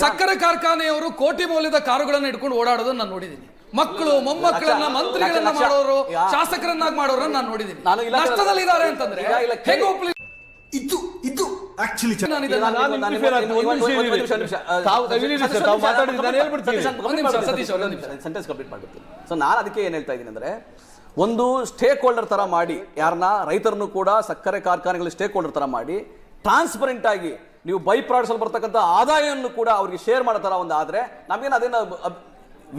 ಸಕ್ಕರೆ ಕಾರ್ಖಾನೆಯವರು ಕೋಟಿ ಮೌಲ್ಯದ ಕಾರುಗಳನ್ನ ಇಟ್ಕೊಂಡು ಓಡಾಡೋದನ್ನ ನಾನು ನೋಡಿದ್ದೀನಿ ಮಕ್ಕಳು ಮೊಮ್ಮಕ್ಕಳನ್ನ ಮಂತ್ರಿಗಳನ್ನ ಮಾಡೋರು ಶಾಸಕರನ್ನಾಗಿ ಮಾಡೋರನ್ನ ನಾನು ನೋಡಿದ್ದೀನಿ ನಾನು ಇದ್ದಾರೆ ಅಂತಂದ್ರೆ ಹೇಗೋ ಇದು ಇದು ಆಕ್ಚುಲಿ. ಸೆಂಟೆನ್ಸ್ ಕಂಪ್ಲೀಟ್ ಮಾಡ್ಬಿಡ್ತೀನಿ. ಸೊ ನಾನು ಅದಕ್ಕೆ ಏನ್ ಹೇಳ್ತಾ ಇದ್ದೀನಿ ಅಂದ್ರೆ ಒಂದು ಸ್ಟೇಕ್ ಹೋಲ್ಡರ್ ತರ ಮಾಡಿ ಯಾರನ್ನ ರೈತರನ್ನು ಕೂಡ ಸಕ್ಕರೆ ಕಾರ್ಖಾನೆಗಳ ಸ್ಟೇಕ್ ಹೋಲ್ಡರ್ ತರ ಮಾಡಿ ಟ್ರಾನ್ಸ್ಪರೆಂಟ್ ಆಗಿ ನೀವು ಬೈ ಪ್ರಾಡಕ್ಟ್ಸಲ್ಲಿ ಬರ್ತಕ್ಕಂಥ ಆದಾಯವನ್ನು ಕೂಡ ಅವ್ರಿಗೆ ಶೇರ್ ಮಾಡೋ ಥರ ಒಂದು ಆದ್ರೆ ನಮಗೇನು ಅದೇನು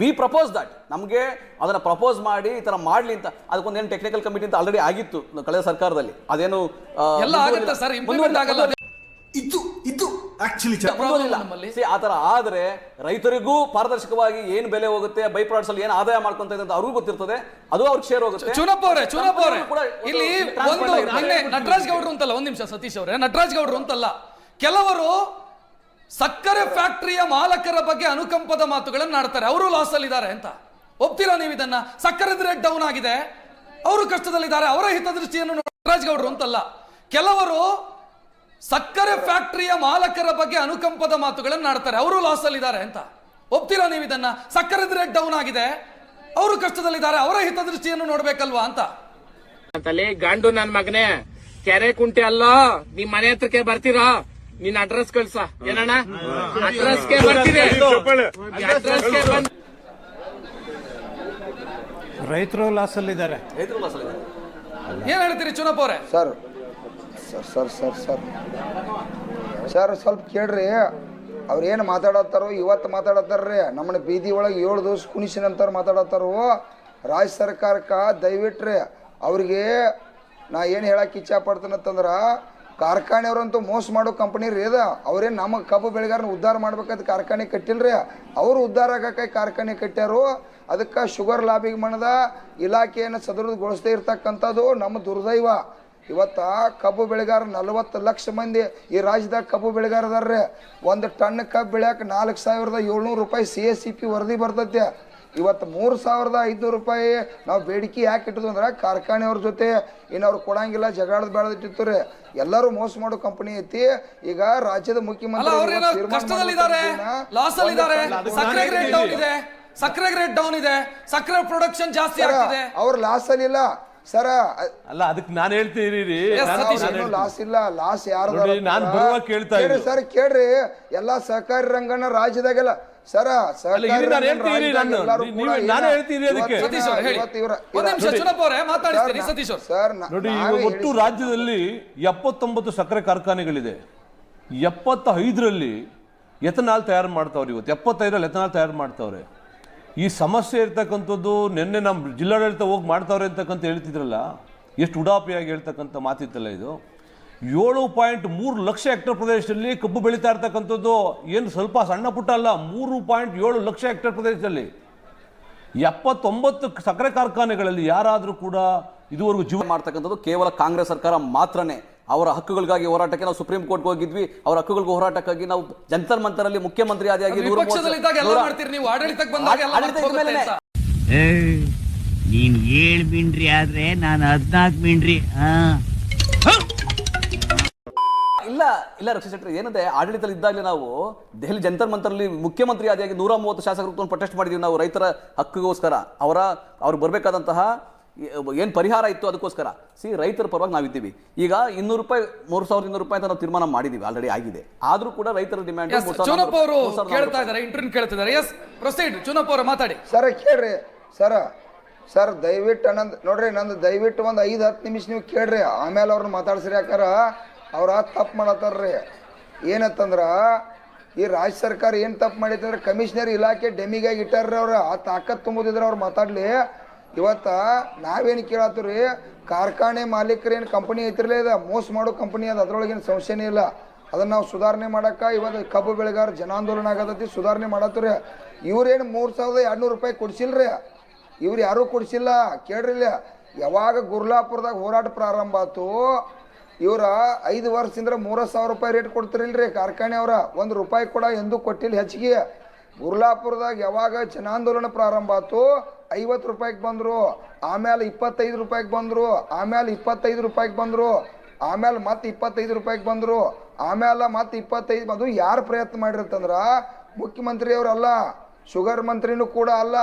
ವಿ ಪ್ರಪೋಸ್ ದಟ್ ನಮಗೆ ಅದನ್ನ ಪ್ರಪೋಸ್ ಮಾಡಿ ಈ ಥರ ಮಾಡ್ಲಿ ಅಂತ ಅದಕ್ಕೊಂದು ಏನು ಟೆಕ್ನಿಕಲ್ ಕಮಿಟಿ ಅಂತ ಆಲ್ರೆಡಿ ಆಗಿತ್ತು ಕಳೆದ ಸರ್ಕಾರದಲ್ಲಿ. ಅದೇನು. ಇದು ಇದು. ಆ ತರ ಆದ್ರೆ ರೈತರಿಗೂ ಪಾರದರ್ಶಕವಾಗಿ ಏನ್ ಬೆಲೆ ಹೋಗುತ್ತೆ ಬೈ ಪ್ರಾಡಕ್ಟ್ಸ್ ಅಲ್ಲಿ ಏನು ಆದಾಯ ಮಾಡ್ಕೊಂತ ಅಂತ ಅವ್ರಿಗೂ ಗೊತ್ತಿರ್ತದೆ. ಅದು ಅವ್ರಿಗೆ ಶೇರ್ ಹೋಗುತ್ತೆ. ಚುನಪ್ಪ ಅವರೇ ಚುನಪ್ಪ ಅವರೇ. ಇಲ್ಲಿ ಒಂದು ನಟರಾಜ್ ಗೌಡ್ರು ಅಂತಲ್ಲ ಒಂದ್ ನಿಮಿಷ ಸತೀಶ್ ಅವರೇ. ನಟರಾಜ್ ಗೌಡ್ರು ಅಂತಲ್ಲ. ಕೆಲವರು ಸಕ್ಕರೆ ಫ್ಯಾಕ್ಟರಿಯ ಮಾಲಕರ ಬಗ್ಗೆ ಅನುಕಂಪದ ಮಾತುಗಳನ್ನು ಆಡ್ತಾರೆ. ಅವರು ಲಾಸ್ ಅಲ್ಲಿ ಇದ್ದಾರೆ ಅಂತ. ಒಪ್ತೀರಾ ನೀವು ಇದನ್ನ? ಸಕ್ಕರೆ ರೇಟ್ ಡೌನ್ ಆಗಿದೆ. ಅವರು ಕಷ್ಟದಲ್ಲಿದ್ದಾರೆ. ಅವರ ಹಿತದೃಷ್ಟಿಯನ್ನು ಗೌಡ್ರು ಅಂತಲ್ಲ. ಕೆಲವರು ಸಕ್ಕರೆ ಫ್ಯಾಕ್ಟರಿಯ ಮಾಲಕರ ಬಗ್ಗೆ ಅನುಕಂಪದ ಮಾತುಗಳನ್ನು ಆಡ್ತಾರೆ. ಅವರು ಲಾಸ್ ಅಲ್ಲಿ ಇದ್ದಾರೆ ಅಂತ. ಒಪ್ತೀರಾ ನೀವು ಇದನ್ನ? ಸಕ್ಕರೆ ರೇಟ್ ಡೌನ್ ಆಗಿದೆ. ಅವರು ಕಷ್ಟದಲ್ಲಿದ್ದಾರೆ. ಅವರ ಹಿತದೃಷ್ಟಿಯನ್ನು ನೋಡ್ಬೇಕಲ್ವಾ ಅಂತ. ಗಂಡು ನನ್ನ ಮಗನೇ. ಕೆರೆ ಕುಂಟೆ ಅಲ್ಲ, ನಿಮ್ ಮನೆ ಹತ್ರಕ್ಕೆ ಬರ್ತೀರಾ? ನಿನ್ ಅಡ್ರೆಸ್ ಕಳ್ಸ. ಏನಣ್ಣ? ಅಡ್ರೆಸ್ಗೆ ಬರ್ತೀರಿ ಅಡ್ರೆಸ್ಗೆ ಬಂದ್ ರೈತರು ಲಾಸ್ ಅಲ್ಲಿದ್ದಾರೆ. ರೈತರು loss ಅಲ್ಲಿದ್ದಾರೆ. ಏನ್ ಹೇಳ್ತೀರಿ ಚುನಪ್ಪ ಅವರೇ? Sir sir sir sir sir. Sir ಸ್ವಲ್ಪ ಕೇಳ್ರಿ. ಅವ್ರು ಏನು ಮಾತಾಡತ್ತಾರೋ ಇವತ್ತು ಮಾತಾಡತ್ತಾರ್ರಿ ನಮ್ಮನ್ನ ಬೀದಿ ಒಳಗೆ ಏಳು ದಿವಸ ಕುಣಿಸಿನಂತರ ಮಾತಾಡತ್ತಾರೋ ರಾಜ್ಯ ಸರ್ಕಾರಕ್ಕೆ ದಯವಿಟ್ರಿ. ಅವ್ರಿಗೆ ನಾ ಏನು ಹೇಳಕ್ಕೆ ಇಚ್ಛೆ ಪಡ್ತೀನಂತಂದ್ರೆ ಕಾರ್ಖಾನೆಯವ್ರಂತೂ ಮೋಸ ಮಾಡೋ ಕಂಪನಿ ರೀ ಅದ. ಅವರೇ ನಮ್ಮ ಕಬ್ಬು ಬೆಳೆಗಾರನ ಉದ್ಧಾರ ಮಾಡ್ಬೇಕಾದ ಕಾರ್ಖಾನೆ ಕಟ್ಟಿಲ್ರಿ? ಅವರು ಉದ್ಧಾರ ಆಗಕ್ಕೆ ಕಾರ್ಖಾನೆ ಕಟ್ಟ್ಯಾರು. ಅದಕ್ಕೆ ಶುಗರ್ ಲಾಬಿಗೆ ಮಣದ ಇಲಾಖೆಯನ್ನು ಸದೃಢಗೊಳಿಸದೇ ಇರ್ತಕ್ಕಂಥದ್ದು ನಮ್ಮ ದುರ್ದೈವ. ಇವತ್ತು ಕಬ್ಬು ಬೆಳೆಗಾರ ನಲವತ್ತು ಲಕ್ಷ ಮಂದಿ ಈ ರಾಜ್ಯದಾಗ ಕಬ್ಬು ಬೆಳೆಗಾರ ಅದಾರ್ರಿ. ಒಂದು ಟನ್ ಕಬ್ಬು ಬೆಳೆಯಕ್ಕೆ ನಾಲ್ಕು ಸಾವಿರದ ಏಳ್ನೂರು ರೂಪಾಯಿ ಸಿ ಎಸ್ ಸಿ ಪಿ ವರದಿ ಬರ್ತೈತೆ. ಇವತ್ತು ಮೂರು ಸಾವಿರದ ಐದುನೂರು ರೂಪಾಯಿ ನಾವು ಬೇಡಿಕೆ ಯಾಕೆ ಇಟ್ಟದು ಅಂದ್ರೆ ಕಾರ್ಖಾನೆಯವ್ರ ಜೊತೆ ಇನ್ನು ಅವ್ರು ಕೊಡಂಗಿಲ್ಲ ಜಗಳದ ಬೆಳೆದಿಟ್ಟಿತ್ತು ರೀ ಎಲ್ಲರೂ ಮೋಸ ಮಾಡೋ ಕಂಪನಿ ಐತಿ. ಈಗ ರಾಜ್ಯದ ಮುಖ್ಯಮಂತ್ರಿ ಅವ್ರೇನೋ ತೀರ್ಮಾನ ಕಷ್ಟದಲ್ಲಿದ್ದಾರೆ. ಲಾಸ್ ಅಲ್ಲಿ ಇದ್ದಾರೆ. ಒಂದು ಸಕ್ಕರೆ ರೇಟ್ ಡೌನ್ ಇದೆ. ಸಕ್ಕರೆ ರೇಟ್ ಡೌನ್ ಇದೆ. ಸಕ್ಕರೆ ಪ್ರೊಡಕ್ಷನ್ ಜಾಸ್ತಿ ಸರ, ಆಗ್ತಿದೆ. ಅವ್ರ ಲಾಸ್ ಅಲ್ಲಿ ಇಲ್ಲ. ಸರ ಅಲ್ಲ ಅದಕ್ಕೆ ನಾನು ಹೇಳ್ತೀನಿ. ಲಾಸ್ ಇಲ್ಲ. ಲಾಸ್ ಯಾರು ನಾನು ಬರುವಾಗ ಕೇಳ್ತಾ. ಸರ್ ಕೇಳ್ರಿ. ಎಲ್ಲಾ ಸಹಕಾರಿ ರಂಗನ ರಾಜ್ಯದಾಗೆಲ್ಲ ಸರ ಅಲ್ಲ, ನಾನು ಹೇಳ್ತೀನಿ ನೀವು- ನಾನು ಹೇಳ್ತೀನಿ ಅದಕ್ಕೆ. ಸತೀಶ್ ಅವ್ರೆ, ಹೇಳಿ. ನಿಮಿಷ ಚುನಪ್ಪ ಅವರೇ ಸತೀಶ್ ಸರ್ ನೋಡಿ ಒಟ್ಟು ರಾಜ್ಯದಲ್ಲಿ ಎಪ್ಪತ್ತೊಂಬತ್ತು ಸಕ್ಕರೆ ಕಾರ್ಖಾನೆಗಳಿದೆ. ಎಪ್ಪತ್ತೈದರಲ್ಲಿ ಎಥನಾಲ್ ತಯಾರು ಮಾಡ್ತಾವ್ರೆ ಇವತ್ತು. ಎಪ್ಪತ್ತೈದರಲ್ಲಿ ಎಥನಾಲ್ ತಯಾರು ಮಾಡ್ತಾವ್ರೆ. ಈ ಸಮಸ್ಯೆ ಇರ್ತಕ್ಕಂಥದ್ದು ನಿನ್ನೆ ನಮ್ಮ ಜಿಲ್ಲಾಡಳಿತ ಹೋಗಿ ಮಾಡ್ತಾವ್ರೆ ಅಂತಕ್ಕಂಥ ಹೇಳ್ತಿದ್ರಲ್ಲ ಎಷ್ಟು ಉಡಾಪಿಯಾಗಿ ಹೇಳ್ತಕ್ಕಂಥ ಮಾತಿತ್ತಲ್ಲ ಇದು? ಏಳು ಪಾಯಿಂಟ್ ಮೂರು ಲಕ್ಷ ಹೆಕ್ಟರ್ ಪ್ರದೇಶದಲ್ಲಿ ಕಬ್ಬು ಬೆಳೀತಾ ಇರ್ತಕ್ಕಂಥದ್ದು. ಏನು ಸ್ವಲ್ಪ ಸಣ್ಣ ಪುಟ್ಟ ಅಲ್ಲ ಮೂರು ಪಾಯಿಂಟ್ ಏಳು ಲಕ್ಷ ಹೆಕ್ಟರ್ ಪ್ರದೇಶದಲ್ಲಿ. ಎಪ್ಪತ್ತೊಂಬತ್ತು ಸಕ್ಕರೆ ಕಾರ್ಖಾನೆಗಳಲ್ಲಿ ಯಾರಾದರೂ ಕೂಡ ಇದುವರೆಗೂ ಜೀವ ಮಾಡ್ತಕ್ಕಂಥದ್ದು ಕೇವಲ ಕಾಂಗ್ರೆಸ್ ಸರ್ಕಾರ ಮಾತ್ರನೇ. ಅವರ ಹಕ್ಕುಗಳಿಗಾಗಿ ಹೋರಾಟಕ್ಕೆ ನಾವು ಸುಪ್ರೀಂ ಕೋರ್ಟ್ ಹೋಗಿದ್ವಿ. ಅವರ ಹಕ್ಕುಗಳಿಗೆ ಹೋರಾಟಕ್ಕಾಗಿ ನಾವು ಜಂತರ್ ಮಂತರಲ್ಲಿ ಮುಖ್ಯಮಂತ್ರಿ ಆದಿಯಾಗಿ. ನೀನ್ ಏಳ್ ಮಿಂಡ್ರಿ ಆದ್ರೆ ನಾನು ಹದ್ನಾಲ್ಕು ಮಿಂಡ್ರಿ. ಹಾ. ಇಲ್ಲ ಇಲ್ಲ ರಕ್ಷಿತ್ ಶೆಟ್ಟಿ ಏನಂದ್ರೆ ಆಡಳಿತದಲ್ಲಿ ಇದ್ದಾಗಲೇ ನಾವು ದೆಹಲಿ ಜಂತರ್ ಮಂತರಲ್ಲಿ ಮುಖ್ಯಮಂತ್ರಿ ಆದಿಯಾಗಿ ನೂರ ಮೂವತ್ತು ಶಾಸಕರು ಪ್ರೊಟೆಸ್ಟ್ ಮಾಡಿದೀವಿ ನಾವು ರೈತರ ಹಕ್ಕಿಗೋಸ್ಕರ. ಅವರ ಅವ್ರಿಗೆ ಬರಬೇಕಾದಂತಹ ಏನು ಪರಿಹಾರ ಇತ್ತು ಅದಕ್ಕೋಸ್ಕರ. ಸಿ ರೈತರ ಪರವಾಗಿ ನಾವಿದ್ದೀವಿ. ಈಗ ಇನ್ನೂರು ರೂಪಾಯಿ ಮೂರು ಸಾವಿರದ ಇನ್ನೂರು ರೂಪಾಯಿ ಅಂತ ನಾವು ತೀರ್ಮಾನ ಮಾಡಿದೀವಿ ಆಲ್ರೆಡಿ ಆಗಿದೆ. ಆದರೂ ಕೂಡ ರೈತರ ಡಿಮ್ಯಾಂಡ್ ಚುನಪ್ಪ ಅವರು ಕೇಳ್ತಾ ಇದ್ದಾರೆ ಇಂಟರ್ವ್ಯೂ ಕೇಳ್ತಿದ್ದಾರೆ. ಎಸ್ ಪ್ರೊಸೀಡ್ ಚುನಪ್ಪ ಅವರು ಮಾತಾಡಿ. ಸರ್ ಕೇಳ್ರಿ. ಸರ್ ಸರ್ ದಯವಿಟ್ಟು ನಂದು ನೋಡ್ರಿ ನಂದು ದಯವಿಟ್ಟು ಒಂದು ಐದು ಹತ್ತು ನಿಮಿಷ ನೀವು ಕೇಳ್ರಿ. ಆಮೇಲೆ ಅವ್ರನ್ನ ಮಾತಾಡ್ಸ್ರಿ ಯಾಕಾರ? ಅವ್ರ ತಪ್ಪು ಮಾಡತ್ತಾರ್ರಿ. ಏನತ್ತಂದ್ರ, ಈ ರಾಜ್ಯ ಸರ್ಕಾರ ಏನು ತಪ್ಪು ಮಾಡೈತಂದ್ರೆ ಕಮಿಷನರ್ ಇಲಾಖೆ ಡೆಮಿಗಾಗಿ ಇಟ್ಟಾರ್ರಿ ಅವ್ರ. ಆ ತಾಕತ್ ತುಂಬುದಿದ್ರೆ ಅವ್ರು ಮಾತಾಡ್ಲಿ. ಇವತ್ತ ನಾವೇನು ಕೇಳತ್ತೀವ್ರಿ ಕಾರ್ಖಾನೆ ಮಾಲೀಕರು ಏನು ಕಂಪನಿ ಐತಿರ್ಲೇ ಇದೆ ಮೋಸ ಮಾಡೋ ಕಂಪನಿ ಅದು, ಅದ್ರೊಳಗೇನು ಸಂಶಯನೇ ಇಲ್ಲ. ಅದನ್ನ ನಾವು ಸುಧಾರಣೆ ಮಾಡಕ್ಕ ಇವತ್ತು ಕಬ್ಬು ಬೆಳೆಗಾರ ಜನಾಂದೋಲನ ಆಗತೈತಿ, ಸುಧಾರಣೆ ಮಾಡತ್ತೀರಿ. ಇವ್ರೇನು ಮೂರು ಸಾವಿರದ ಎರಡುನೂರು ರೂಪಾಯಿ ಕೊಡ್ಸಿಲ್ರಿ. ಇವ್ರು ಯಾರೂ ಕೊಡ್ಸಿಲ್ಲ, ಕೇಳ್ರಿಲ್ಲ. ಯಾವಾಗ ಗುರ್ಲಾಪುರದಾಗ ಹೋರಾಟ ಪ್ರಾರಂಭ ಆತು ಇವ್ರ ಐದು ವರ್ಷದಿಂದ ಮೂರ ಸಾವಿರ ರೂಪಾಯಿ ರೇಟ್ ಕೊಡ್ತಿರಲ್ರಿ. ಕಾರ್ಖಾನೆ ಅವರ ಒಂದು ರೂಪಾಯಿ ಕೂಡ ಎಂದೂ ಕೊಟ್ಟಿಲ್ಲ. ಹೆಚ್ಚಿಗೆ ಗುರ್ಲಾಪುರದಾಗ ಯಾವಾಗ ಜನಾಂದೋಲನ ಪ್ರಾರಂಭ ಆಯ್ತು ಐವತ್ತು ರೂಪಾಯಿಗೆ ಬಂದರು ಆಮೇಲೆ ಇಪ್ಪತ್ತೈದು ರೂಪಾಯಿಗೆ ಬಂದರು ಆಮೇಲೆ ಇಪ್ಪತ್ತೈದು ರೂಪಾಯಿಗೆ ಬಂದರು ಆಮೇಲೆ ಮತ್ತೆ ಇಪ್ಪತ್ತೈದು ರೂಪಾಯಿಗೆ ಬಂದರು ಆಮೇಲೆ ಮತ್ತೆ ಇಪ್ಪತ್ತೈದು ಅದು ಯಾರು ಪ್ರಯತ್ನ ಮಾಡಿರ್ತಂದ್ರ ಮುಖ್ಯಮಂತ್ರಿಯವರಲ್ಲ ಶುಗರ್ ಮಂತ್ರಿನೂ ಕೂಡ ಅಲ್ಲ.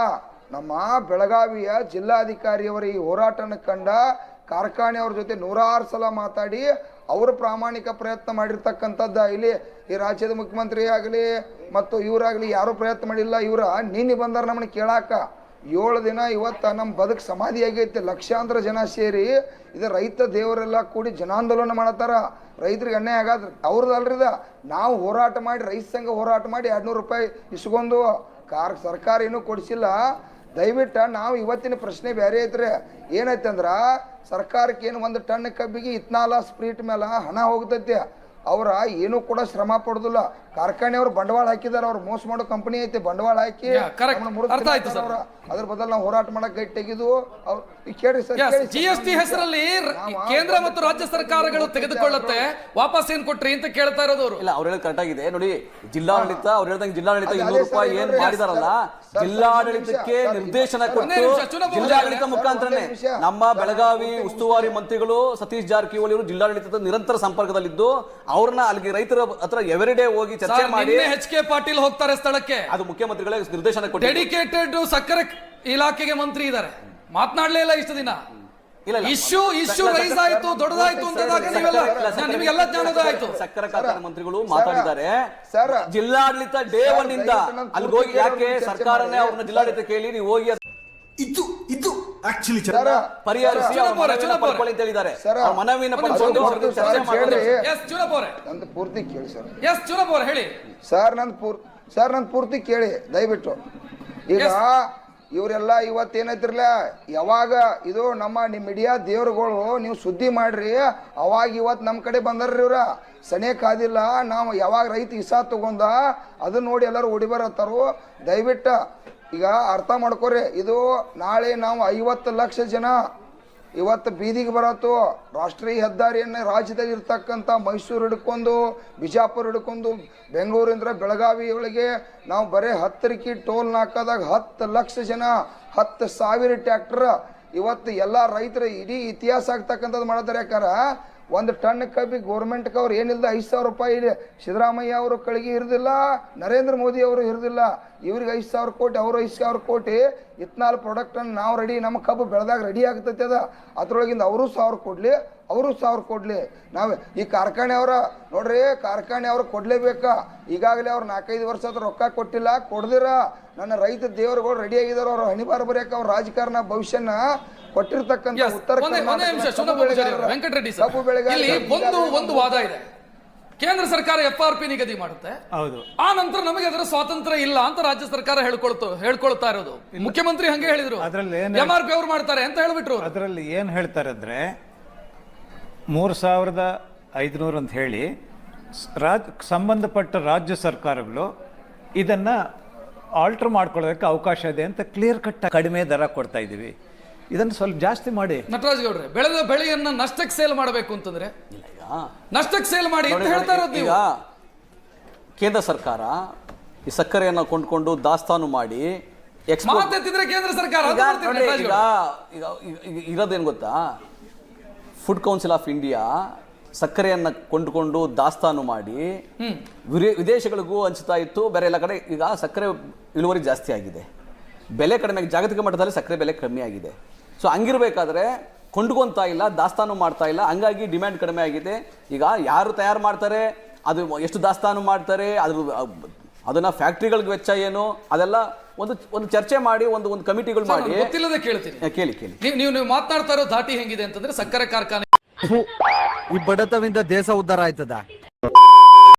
ನಮ್ಮ ಬೆಳಗಾವಿಯ ಜಿಲ್ಲಾಧಿಕಾರಿಯವರ ಈ ಹೋರಾಟನ ಕಂಡ ಕಾರ್ಖಾನೆಯವ್ರ ಜೊತೆ ನೂರಾರು ಸಲ ಮಾತಾಡಿ ಅವರು ಪ್ರಾಮಾಣಿಕ ಪ್ರಯತ್ನ ಮಾಡಿರ್ತಕ್ಕಂಥದ್ದು ಇಲ್ಲಿ ಈ ರಾಜ್ಯದ ಮುಖ್ಯಮಂತ್ರಿ ಆಗಲಿ ಮತ್ತು ಇವರಾಗಲಿ ಯಾರೂ ಪ್ರಯತ್ನ ಮಾಡಿಲ್ಲ, ಇವರ ನಿನ್ನೆ ಬಂದಾರ ನಮ್ಮನ್ನ ಕೇಳಾಕ. ಏಳು ದಿನ ಇವತ್ತು ನಮ್ಮ ಬದುಕು ಸಮಾಧಿ ಆಗೈತೆ, ಲಕ್ಷಾಂತರ ಜನ ಸೇರಿ ಇದು ರೈತ ದೇವರೆಲ್ಲ ಕೂಡಿ ಜನಾಂದೋಲನ ಮಾಡತ್ತಾರ. ರೈತರಿಗೆ ಅನ್ಯಾಯ ಆಗಾದ್ರೆ ಅವ್ರದ್ದು ನಾವು ಹೋರಾಟ ಮಾಡಿ, ರೈತ ಸಂಘ ಹೋರಾಟ ಮಾಡಿ ಎರಡ್ನೂರು ರೂಪಾಯಿ ಇಸ್ಕೊಂಡು, ಕಾರ್ ಸರ್ಕಾರ ಏನೂ ಕೊಡಿಸಿಲ್ಲ. ದಯವಿಟ್ಟು ನಾವು ಇವತ್ತಿನ ಪ್ರಶ್ನೆ ಬೇರೆ ಐತ್ರಿ ಏನೈತೆ ಅಂದ್ರ ಸರ್ಕಾರಕ್ಕೆ ಏನು ಒಂದು ಟನ್ ಕಬ್ಬಿಗೆ ಇತ್ನಾಲ ಸ್ಪ್ರೀಟ್ ಮೇಲೆ ಹಣ ಹೋಗ್ತೈತಿ. ಅವರ ಏನೂ ಕೂಡ ಶ್ರಮ ಪಡೋದಿಲ್ಲ. ಕಾರ್ಖಾನೆಯವ್ರು ಬಂಡವಾಳ ಹಾಕಿದಾರೆ ಅವ್ರು ಮೋಸ ಮಾಡೋ ಕಂಪನಿ ಐತೆ ಬಂಡವಾಳ ಹಾಕಿ ಅರ್ಥ ಆಯ್ತು. ಅದ್ರ ಬದಲು ನಾವು ಹೋರಾಟ ಮಾಡಕ್ ಗಟ್ಟಿ ತೆಗೆದು ಕೇಳಿ ಸರ್ ಜಿ ಎಸ್ ಟಿ ಹೆಸರಲ್ಲಿ ಕೇಂದ್ರ ಮತ್ತು ರಾಜ್ಯ ಸರ್ಕಾರಗಳು ತೆಗೆದುಕೊಳ್ಳುತ್ತೆ. ವಾಪಸ್ ಏನ್ ಕೊಟ್ರಿ ಅಂತ ಕೇಳ್ತಾ ಇರೋದು ಅವರು. ಇಲ್ಲ ಅವ್ರು ಹೇಳೋದು ಕರೆಕ್ಟ್ ಆಗಿದೆ. ನೋಡಿ ಜಿಲ್ಲಾಡಳಿತ ಅವ್ರು ಹೇಳ್ದಂಗೆ ಜಿಲ್ಲಾಡಳಿತ ಇನ್ನೂರು ರೂಪಾಯಿ ಏನ್. ಮಾಡಿದಾರಲ್ಲ ಜಿಲ್ಲಾಡಳಿತಕ್ಕೆ ನಿರ್ದೇಶನ ಕೊಟ್ಟು ಜಿಲ್ಲಾಡಳಿತ ಮುಖಾಂತರನೇ ನಮ್ಮ ಬೆಳಗಾವಿ ಉಸ್ತುವಾರಿ ಮಂತ್ರಿಗಳು ಸತೀಶ್ ಜಾರಕಿಹೊಳಿ ಅವರು ಜಿಲ್ಲಾಡಳಿತದ ನಿರಂತರ ಸಂಪರ್ಕದಲ್ಲಿದ್ದು ಅವ್ರನ್ನ ಅಲ್ಲಿಗೆ ರೈತರ ಹತ್ರ ಎವರಿಡೇ ಹೋಗಿ ಚರ್ಚೆ ಸರ್, ಮಾಡಿ ಎಚ್ ಕೆ ಪಾಟೀಲ್ ಹೋಗ್ತಾರೆ ಸ್ಥಳಕ್ಕೆ. ಅದು ಮುಖ್ಯಮಂತ್ರಿಗಳೇ ನಿರ್ದೇಶನ ಕೊಟ್ಟು ಡೆಡಿಕೇಟೆಡ್ ಸಕ್ಕರೆ ಇಲಾಖೆಗೆ ಮಂತ್ರಿ ಇದ್ದಾರೆ. ಮಾತನಾಡಲೇ ಇಲ್ಲ ಇಷ್ಟು ದಿನ. ಇಲ್ಲ, ಇಲ್ಲ. ಇಶ್ಯೂ ಇಶ್ಯೂ ರೈಸ್ ಆಯ್ತು ದೊಡ್ಡದಾಯ್ತು ಅಂತದಾಗ ನೀವೆಲ್ಲ ಸಕ್ಕರೆ- ನಿಮಗೆಲ್ಲ ಆಯ್ತು. ಸಕ್ಕರೆ ಕಾರ್ಖಾನೆ ಮಂತ್ರಿಗಳು ಮಾತಾಡಿದ್ದಾರೆ. ಸರ್, ಜಿಲ್ಲಾಡಳಿತ ಡೇ ಒನ್ ಇಂದ ಅಲ್ಲಿಗೆ ಹೋಗಿ ಯಾಕೆ ಸರ್ಕಾರನೇ. ಅವ್ರನ್ನ ಜಿಲ್ಲಾಡಳಿತ ಕೇಳಿ ನೀವು ಹೋಗಿ ಇದು ಆಕ್ಚುಲಿ ಸರ್, ಪರಿಹರಿಸಿ. ಅಂತ ಹೇಳಿದ್ದಾರೆ. ಮನವಿನ ನಂದು ಪೂರ್ತಿ ಕೇಳಿ ಸರ್ ಎಸ್ ಅವರೇ ಹೇಳಿ. ಸರ್ ನಂದು ಪೂರ್ ಸರ್ ನಂದು ಪೂರ್ತಿ ಕೇಳಿ ದಯವಿಟ್ಟು. ಈಗ ಇವರೆಲ್ಲ ಇವತ್ತೇನೈತಿರ್ಲ ಯಾವಾಗ ಇದು ನಮ್ಮ ನಿಮ್ಮ ಮೀಡಿಯಾ ದೇವ್ರುಗಳು ನೀವು ಸುದ್ದಿ ಮಾಡ್ರಿ ಅವಾಗ ಇವತ್ತು ನಮ್ಮ ಕಡೆ ಬಂದರ್ರಿ ಇವ್ರ. ಸನೇ ಕಾದಿಲ್ಲ ನಾವು ಯಾವಾಗ ರೈತ ಇಸಾ ತಗೊಂಡ ಅದನ್ನ ನೋಡಿ ಎಲ್ಲರೂ ಓಡಿ ಬರತ್ತಾರು. ದಯವಿಟ್ಟು ಈಗ ಅರ್ಥ ಮಾಡ್ಕೊರಿ, ಇದು ನಾಳೆ ನಾವು ಐವತ್ತು ಲಕ್ಷ ಜನ ಇವತ್ತು ಬೀದಿಗೆ ಬರತ್ತು ರಾಷ್ಟ್ರೀಯ ಹೆದ್ದಾರಿಯನ್ನು ರಾಜ್ಯದಲ್ಲಿ ಇರ್ತಕ್ಕಂಥ ಮೈಸೂರು ಹಿಡ್ಕೊಂಡು, ಬಿಜಾಪುರ ಹಿಡ್ಕೊಂಡು, ಬೆಂಗಳೂರಿಂದ ಬೆಳಗಾವಿ ಒಳಗೆ ನಾವು ಬರೀ ಹತ್ತರಿಕಿ ಟೋಲ್ ನಾಕದಾಗ ಹತ್ತು ಲಕ್ಷ ಜನ, ಹತ್ತು ಸಾವಿರ ಟ್ಯಾಕ್ಟರ್ ಇವತ್ತು ಎಲ್ಲ ರೈತರು ಇಡೀ ಇತಿಹಾಸ ಆಗ್ತಕ್ಕಂಥದ್ದು ಮಾಡಿದ್ರೆ ಯಾಕಾರ ಒಂದು ಟನ್ ಕಬ್ಬಿ ಗೌರ್ಮೆಂಟ್ಗೆ ಅವ್ರು ಏನಿಲ್ಲ ಐದು ಸಾವಿರ ರೂಪಾಯಿ ಸಿದ್ದರಾಮಯ್ಯ ಅವರು ಕಳಿಗೆ ಇರೋದಿಲ್ಲ, ನರೇಂದ್ರ ಮೋದಿ ಅವರು ಇರೋದಿಲ್ಲ. ಇವ್ರಿಗೆ ಐದು ಸಾವಿರ ಕೋಟಿ, ಅವರು ಐದು ಸಾವಿರ ಕೋಟಿ, ಇತ್ನಾಲ್ ಪ್ರಾಡಕ್ಟನ್ನು ನಾವು ರೆಡಿ ನಮ್ಮ ಕಬ್ಬು ಬೆಳೆದಾಗ ರೆಡಿ ಆಗ್ತೈತೆ ಅದ. ಅದ್ರೊಳಗಿಂದ ಅವರು ಸಾವಿರ ಕೊಡ್ಲಿ, ಅವರು ಸಾವಿರ ಕೊಡ್ಲಿ. ನಾವು ಈ ಕಾರ್ಖಾನೆಯವರ ನೋಡ್ರಿ, ಕಾರ್ಖಾನೆ ಅವರು ಕೊಡ್ಲೇಬೇಕಾ? ಈಗಾಗಲೇ ಅವ್ರು ನಾಲ್ಕೈದು ವರ್ಷ ಹತ್ರ ರೊಕ್ಕ ಕೊಟ್ಟಿಲ್ಲ, ಕೊಡ್ದಿರ? ನನ್ನ ರೈತ ದೇವರುಗಳು ರೆಡಿ ಆಗಿದಾರ, ಅವ್ರು ಹಣಿಬಾರ ಬರೆಯೋಕೆ ಅವ್ರ ರಾಜಕಾರಣ, ಭವಿಷ್ಯನ ಕೊಟ್ಟಿರ್ತಕ್ಕಂಥ ಉತ್ತರ ವೆಂಕಟರೆಡ್ಡಿ ಇಲ್ಲಿ ಒಂದು ಒಂದು ವಾದ ಇದೆ. ಕೇಂದ್ರ ಸರ್ಕಾರ ಎಫ್ ಆರ್ ಪಿ ನಿಗದಿ ಮಾಡುತ್ತೆ. ಹೌದು. ಆ ನಂತರ ನಮಗೆ ಅದರ ಸ್ವಾತಂತ್ರ್ಯ ಇಲ್ಲ ಅಂತ ರಾಜ್ಯ ಸರ್ಕಾರ ಹೇಳ್ಕೊಳ್ತು ಹೇಳ್ಕೊಳ್ತಾ ಇರೋದು. ಮುಖ್ಯಮಂತ್ರಿ ಹಂಗೆ ಹೇಳಿದ್ರು. ಅದರಲ್ಲಿ ಎಂ ಆರ್ ಪಿ ಅವ್ರು ಮಾಡ್ತಾರೆ ಅಂತ ಹೇಳ್ಬಿಟ್ರು ಅದರಲ್ಲಿ ಏನು ಹೇಳ್ತಾರೆ ಅಂದ್ರೆ ಮೂರು ಸಾವಿರದ ಐದುನೂರು ಅಂತ ಹೇಳಿ ಸ್- ರಾಜ್ ಸಂಬಂಧಪಟ್ಟ ರಾಜ್ಯ ಸರ್ಕಾರಗಳು ಇದನ್ನ ಆಲ್ಟ್ರ್ ಮಾಡ್ಕೊಳ್ಳೋದಕ್ಕೆ ಅವಕಾಶ ಇದೆ ಅಂತ ಕ್ಲಿಯರ್ ಕಟ್ ಕಡಿಮೆ ದರ ಕೊಡ್ತಾ ಇದ್ದೀವಿ. ಇದನ್ನು ಸ್ವಲ್ಪ ಜಾಸ್ತಿ ಮಾಡಿ. ನಟರಾಜ್ ಗೌಡ್ರೆ ಬೆಳೆದ ಬೆಳೆಯನ್ನ ನಷ್ಟಕ್ಕೆ ಸೇಲ್ ಮಾಡಬೇಕು ಅಂತಂದ್ರೆ? ನಷ್ಟಕ್ಕೆ ಸೇಲ್ ಮಾಡಿ ಅಂತ ಹೇಳ್ತಾ ಇರೋದು ಈಗ ನೀವು. ಕೇಂದ್ರ ಸರ್ಕಾರ ಈ ಸಕ್ಕರೆಯನ್ನ ಕೊಂಡ್ಕೊಂಡು ದಾಸ್ತಾನು ಮಾಡಿ ಮಾತೆತ್ತಿದ್ರೆ ಕೇಂದ್ರ ಸರ್ಕಾರ ಅದು ಈಗ ಮಾಡ್ತೀರಿ ನೋಡಿ, ನಟರಾಜ್ ಈಗ ಗೌಡ್ರೆ. ಈಗ ಈಗ- ಈಗ ಇರೋದೇನು ಗೊತ್ತಾ? ಫುಡ್ ಕೌನ್ಸಿಲ್ ಆಫ್ ಇಂಡಿಯಾ ಸಕ್ಕರೆಯನ್ನ ಕೊಂಡುಕೊಂಡು ದಾಸ್ತಾನು ಮಾಡಿ ವಿರೇ- ವಿದೇಶಗಳಿಗೂ ಹಂಚ್ತಾ ಇತ್ತು. ಬೇರೆ ಎಲ್ಲ ಕಡೆ ಈಗ ಸಕ್ಕರೆ ಇಳುವರಿ ಜಾಸ್ತಿ ಆಗಿದೆ. ಬೆಲೆ ಕಡಿಮೆ ಜಾಗತಿಕ ಮಟ್ಟದಲ್ಲಿ ಸಕ್ಕರೆ ಬೆಲೆ ಕಮ್ಮಿ ಆಗಿದೆ. ಸೊ ಹಂಗಿರ್ಬೇಕಾದ್ರೆ ಕೊಂಡ್ಕೊತಾ ಇಲ್ಲ ದಾಸ್ತಾನು ಮಾಡ್ತಾ ಇಲ್ಲ. ಹಂಗಾಗಿ ಡಿಮ್ಯಾಂಡ್ ಕಡಿಮೆ ಆಗಿದೆ. ಈಗ ಯಾರು ತಯಾರು ಮಾಡ್ತಾರೆ? ಅದು ಎಷ್ಟು ದಾಸ್ತಾನು ಮಾಡ್ತಾರೆ? ಅದ್ರ ಅದನ್ನ ಫ್ಯಾಕ್ಟ್ರಿಗಳಿಗೆ ವೆಚ್ಚ ಏನು? ಅದೆಲ್ಲ ಒಂದು ಒಂದು ಚರ್ಚೆ ಮಾಡಿ ಒಂದು ಒಂದು ಕಮಿಟಿಗಳು ಮಾಡಿ. ಗೊತ್ತಿಲ್ಲದೆ ಕೇಳ್ತೀನಿ. ಕೇಳಿ ಕೇಳಿ. ನೀವು ನೀವು ನೀವು ಮಾತನಾಡ್ತಾ ಇರೋ ಧಾಟಿ ಹೆಂಗಿದೆ ಅಂತಂದ್ರೆ ಸಕ್ಕರೆ ಕಾರ್ಖಾನೆ ಈ ಬಡತವಿಂದ ದೇಶ ಉದ್ಧಾರ ಆಯ್ತದ?